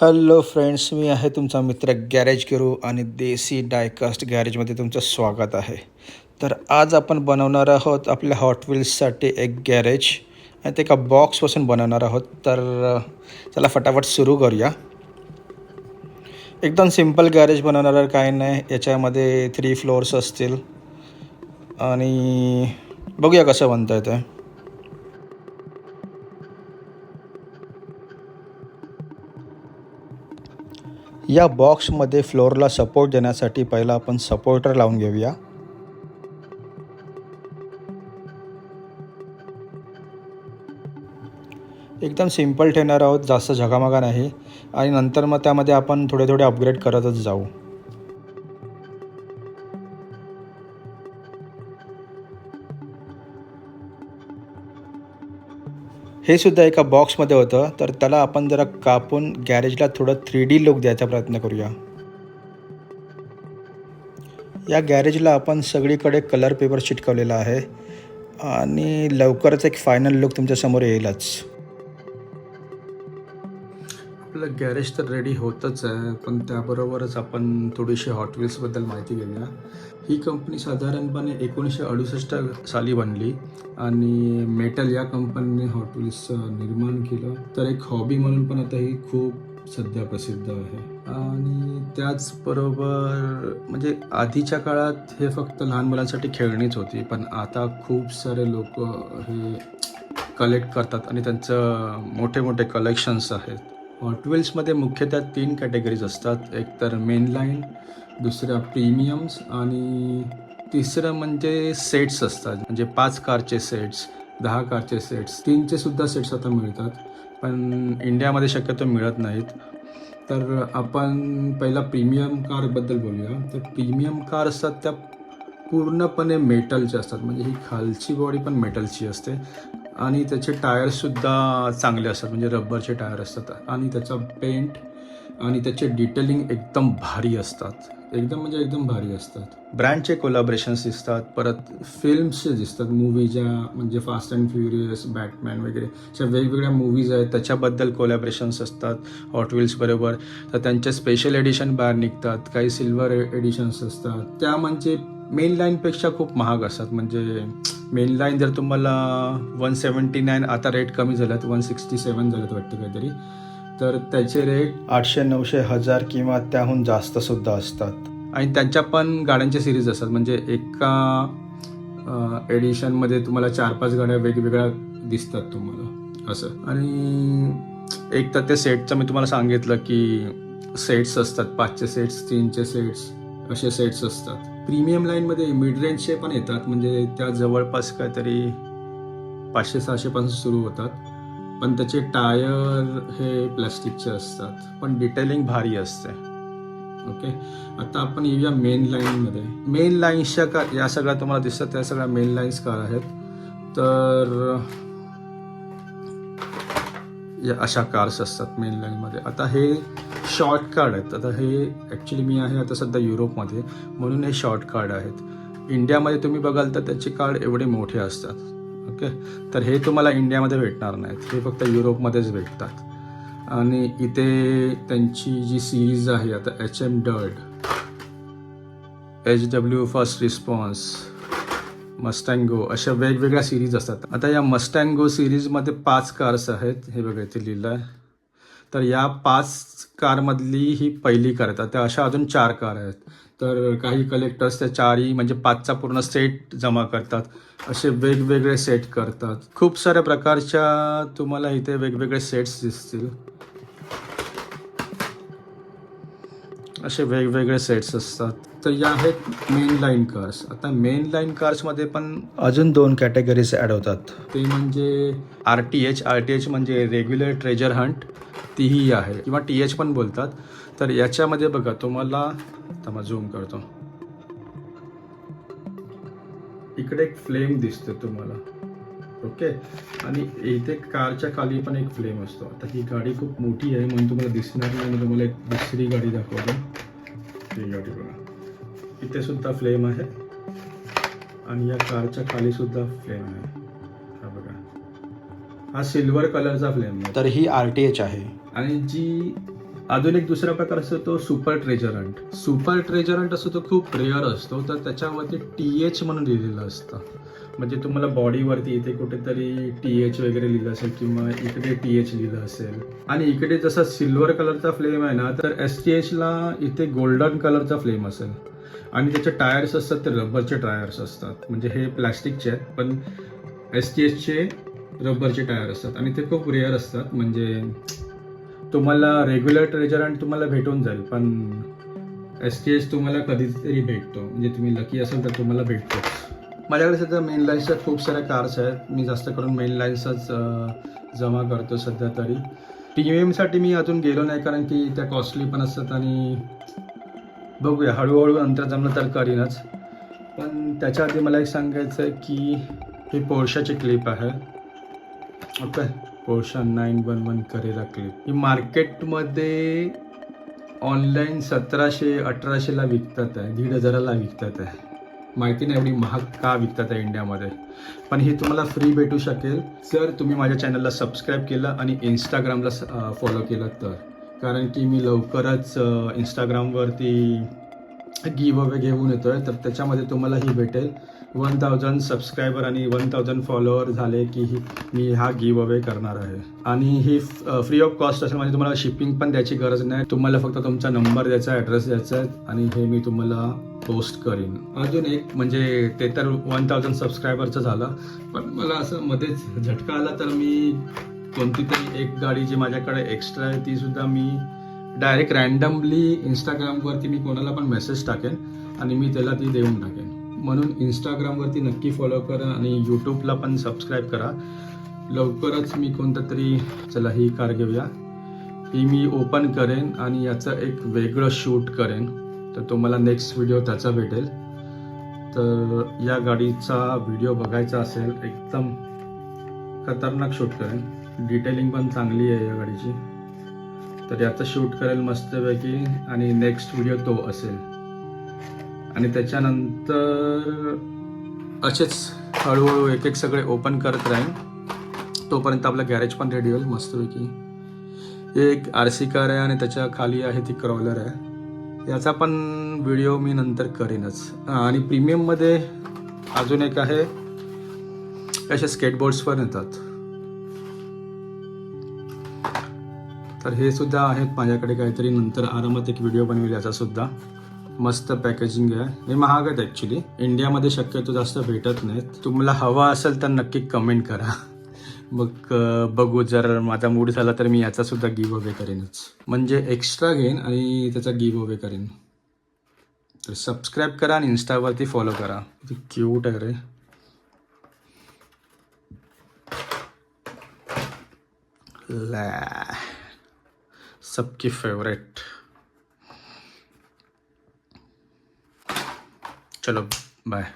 Hello friends मी आहे तुमचा मित्र गॅरेज करू आणि देसी डायकास्ट गॅरेजमध्ये तुमचं स्वागत आहे. तर आज आपण बनवणार आहोत आपल्या हॉट व्हील्ससाठी एक गॅरेज आणि ते एका बॉक्सपासून बनवणार आहोत. तर चला फटाफट सुरू करूया. एकदम सिंपल गॅरेज बनवणार काही नाही. याच्यामध्ये थ्री फ्लोअर्स असतील. आणि बघूया कसं बनतं आहे ते. या बॉक्समध्ये फ्लोअरला सपोर्ट देण्यासाठी पहिला आपण सपोर्टर लावून घेऊया. एकदम सिंपल ठेवणार आहोत जास्त झगामगा नाही. आणि नंतर मग त्यामध्ये आपण थोडे थोडे अपग्रेड करतच जाऊ. हे सुद्धा एका बॉक्समध्ये होतं. तर त्याला आपण जरा कापून गॅरेजला थोडं थ्री डी लुक द्यायचा प्रयत्न करूया. या गॅरेजला आपण सगळीकडे कलर पेपर चिटकवलेला आहे. आणि लवकरच एक फायनल लुक तुमच्यासमोर येईलच. आपलं गॅरेज तर रेडी होतच आहे पण त्याबरोबरच आपण थोडीशी हॉट व्हील्सबद्दल माहिती घेऊया. ही कंपनी साधारणपणे एकोणीसशे अडुसष्ट साली बनली आणि मेटल या कंपनीने हॉट निर्माण केलं. तर एक हॉबी म्हणून पण आता ही खूप सध्या प्रसिद्ध आहे. आणि त्याचबरोबर म्हणजे आधीच्या काळात हे फक्त लहान मुलांसाठी खेळणीच होती पण आता खूप सारे लोक हे कलेक्ट करतात आणि त्यांचं मोठे मोठे कलेक्शन्स आहेत. ट्वेल्समध्ये मुख्यतः तीन कॅटेगरीज असतात. एक तर मेनलाईन दुसऱ्या प्रीमियम्स आणि तिसरं म्हणजे सेट्स असतात. म्हणजे पाच कारचे सेट्स दहा कारचे सेट्स तीनचे सुद्धा सेट्स आता मिळतात. पण इंडियामध्ये शक्यतो मिळत नाहीत. तर आपण पहिला प्रीमियम कारबद्दल बोलूया. तर प्रीमियम कार असतात त्या पूर्णपणे मेटलच्या असतात. म्हणजे ही खालची बॉडी पण मेटलची असते. आणि त्याचे टायर्ससुद्धा चांगले असतात म्हणजे रबरचे टायर असतात. आणि त्याचा पेंट आणि त्याचे डिटेलिंग एकदम भारी असतात. एकदम म्हणजे एकदम भारी असतात. ब्रँडचे कोलॅबरेशन्स दिसतात परत फिल्म्सचे दिसतात मूवी ज्या म्हणजे फास्ट अँड फ्युरियस बॅटमॅन वगैरे अशा वेगवेगळ्या मूवीज आहेत. त्याच्याबद्दल कोलॅबरेशन्स असतात हॉट तर त्यांचे स्पेशल एडिशन बाहेर निघतात काही सिल्वर एडिशन्स असतात. त्या म्हणजे मेन लाईनपेक्षा खूप महाग असतात म्हणजे मेन लाईन जर तुम्हाला वन सेवन्टी नाईन आता रेट कमी झाल्यात वन सिक्स्टी सेवन झाल्यात वाटतं काहीतरी तर त्याचे रेट आठशे नऊशे हजार किंवा त्याहून जास्त सुद्धा असतात. आणि त्यांच्या पण गाड्यांचे सिरीज असतात म्हणजे एका एडिशनमध्ये तुम्हाला चार पाच गाड्या वेगवेगळ्या दिसतात तुम्हाला असं. आणि एक तर ते सेटचं मी तुम्हाला सांगितलं की सेट्स असतात पाचचे सेट्स तीनचे सेट्स असे सेट्स असतात. प्रीमियम लाईनमध्ये मिड रेंजचे पण येतात. म्हणजे त्या जवळपास काहीतरी पाचशे सहाशेपासून सुरू होतात. पण त्याचे टायर हे प्लॅस्टिकचे असतात. पण डिटेलिंग भारी असते. ओके आता आपण येऊया मेन लाईनमध्ये मेन लाईन्सच्या का या सगळ्या तुम्हाला दिसतात. त्या सगळ्या मेन लाईन्स कार आहेत. तर या अशा कार्स असतात मेन लाईनमध्ये आता हे शॉर्ट कार्ड आहेत. आता हे ॲक्च्युली मी आहे आता सध्या युरोपमध्ये. म्हणून हे शॉर्ट कार्ड आहेत. इंडियामध्ये तुम्ही बघाल तर त्याचे कार्ड एवढे मोठे असतात. ओके तर हे तुम्हाला इंडियामध्ये भेटणार नाहीत. हे फक्त युरोपमध्येच भेटतात. आणि इथे त्यांची जी सिरीज आहे आता एच एम डर्ड एच डब्ल्यू फर्स्ट रिस्पॉन्स मस्टँगो अशा वेगवेगळ्या सिरीज असतात. आता या मस्टँगो सिरीजमध्ये पाच कार्स आहेत हे बघा इथे लिहिलं आहे तर या पाच कारमधली ही पहिली कार आहे त्या अशा अजून चार कार आहेत. तर काही कलेक्टर्स त्या चारही म्हणजे पाचचा पूर्ण सेट जमा करतात. असे वेगवेगळे सेट करतात. खूप साऱ्या प्रकारच्या तुम्हाला इथे वेगवेगळे सेट्स दिसतील. असे वेगवेगळे सेट्स असतात. तर या आहेत मेन लाईन कार्स आता मेन लाईन कार्समध्ये पण अजून दोन कॅटेगरीज ॲड होतात. ते म्हणजे R T H R T H म्हणजे रेग्युलर ट्रेजर हंट तीही आहे. किंवा टी एच पण बोलतात. तर याच्यामध्ये बघा तुम्हाला आता मग झूम करतो. इकडे एक फ्लेम दिसते तुम्हाला. ओके? आणि इथे कारच्या खाली पण एक फ्लेम असतो. आता ही गाडी खूप मोठी आहे म्हणून तुम्हाला दिसणार नाही मी तुम्हाला एक दुसरी गाडी दाखवतो. ही गाडी बघा. इथे सुद्धा फ्लेम आहे. आणि या कारच्या खाली सुद्धा फ्लेम आहे. हा बघा. हा सिल्वर कलरचा फ्लेम आहे. तर ही आर टी एच आहे. आणि जी अजून एक दुसरा प्रकार असतो तो सुपर ट्रेजरंट. सुपर ट्रेजरंट असतो तो खूप रेअर असतो. तर त्याच्यावरती टी एच म्हणून लिहिलेलं असतं. म्हणजे तुम्हाला बॉडीवरती इथे कुठेतरी टी एच वगैरे लिहिलं असेल किंवा इकडे टी एच लिहिलं असेल. आणि इकडे जसा सिल्वर कलरचा फ्लेम आहे ना तर एस टी एचला इथे गोल्डन कलरचा फ्लेम असेल. आणि त्याचे टायर्स असतात ते रबरचे टायर्स असतात. म्हणजे हे प्लॅस्टिकचे आहेत पण एस टी एचचे रबरचे टायर असतात. आणि ते खूप रेअर असतात. म्हणजे तुम्हाला रेग्युलर ट्रेजरंट तुम्हाला भेटून जाईल पण एस टी एच तुम्हाला कधीतरी भेटतो. म्हणजे तुम्ही लकी असाल तर तुम्हाला भेटतोच. माझ्याकडे सध्या मेन लाईन्सच्या खूप साऱ्या कार्स आहेत. मी जास्त करून मेन लाईन्सच जमा करतो सध्या तरी. टी एमसाठी मी अजून गेलो नाही कारण की त्या कॉस्टली पण असतात आणि बघूया. हळूहळू नंतर जमलं तर करीनच. पण त्याच्या आधी मला एक सांगायचं आहे की ही पोर्शाची क्लिप आहे. Okay? Porsche nine one one Carrera clip ही मार्केटमध्ये ऑनलाईन सतराशे अठराशेला विकतात आहे. दीड हजाराला विकतात आहे. माहिती नाही एवढी महाग का विकतात आहे इंडियामध्ये. पण हे तुम्हाला फ्री भेटू शकेल. जर तुम्ही माझ्या चॅनलला सबस्क्राईब केलं आणि इंस्टाग्रामला फॉलो केलं तर. कारण की मी लवकरच इंस्टाग्रामवरती गिव अवे घेऊन येतो आहे तर त्याच्यामध्ये तुम्हाला ही भेटेल. वन थाउजंड सबस्क्रायबर आणि वन थाउजंड फॉलोअर झाले की मी हा गिव अवे करणार आहे. आणि ही फ्री ऑफ कॉस्ट असेल म्हणजे तुम्हाला शिपिंग पण द्यायची गरज नाही. तुम्हाला फक्त तुमचा नंबर द्यायचा ॲड्रेस द्यायचा आहे आणि हे मी तुम्हाला पोस्ट करीन. अजून एक म्हणजे ते तर वन थाउजंड सबस्क्रायबरचं झालं पण मला असं मध्येच झटका आला तर मी कोणती तरी एक गाडी जी माझ्याकडे एक्स्ट्रा आहे ती सुद्धा मी डायरेक्ट रॅन्डमली इंस्टाग्रामवरती मी कोणाला पण मेसेज टाकेन आणि मी त्याला ती देऊन टाकेन. म्हणून इंस्टाग्रामवरती नक्की फॉलो करा आणि यूट्यूबला पण सबस्क्राईब करा. लवकरच मी कोणतं तरी चला ही कार घेऊया. ही मी ओपन करेन आणि याचं एक वेगळं शूट करेन. तर तुम्हाला नेक्स्ट व्हिडिओ त्याचा भेटेल. तर या गाडीचा व्हिडिओ बघायचा असेल एकदम खतरनाक शूट करेन. डिटेलिंग पण चांगली आहे या गाडीची. तर याचं शूट करेल मस्तपैकी आणि नेक्स्ट व्हिडिओ तो असेल. आणि त्याच्यानंतर असेच हळूहळू एक एक सगळे ओपन करत राहीन. तोपर्यंत आपलं गॅरेज पण रेडी होईल मस्तपैकी. एक आर सी कार आहे आणि त्याच्याखाली आहे ती क्रॉलर आहे. याचा पण व्हिडिओ मी नंतर करेनच. आणि प्रीमियममध्ये अजून एक आहे. असे स्केटबोर्ड्स पण येतात. तर हे सुद्धा आहेत माझ्याकडे काहीतरी. नंतर आरामात एक व्हिडिओ बनवेल याचा सुद्धा. मस्त पॅकेजिंग आहे. हे महाग आहेत ॲक्च्युली इंडियामध्ये शक्यतो जास्त भेटत नाहीत. तुम्हाला हवा असेल तर नक्की कमेंट करा. मग बघू. जर माझा मूड झाला तर मी याचा सुद्धा गिव अवे करेनच. म्हणजे एक्स्ट्रा घेईन आणि त्याचा गिव अवे करेन. तर सबस्क्राईब करा आणि इन्स्टावरती फॉलो करा. क्यूट आहे रे. लॅ. सबकी फेवरेट चलो बाय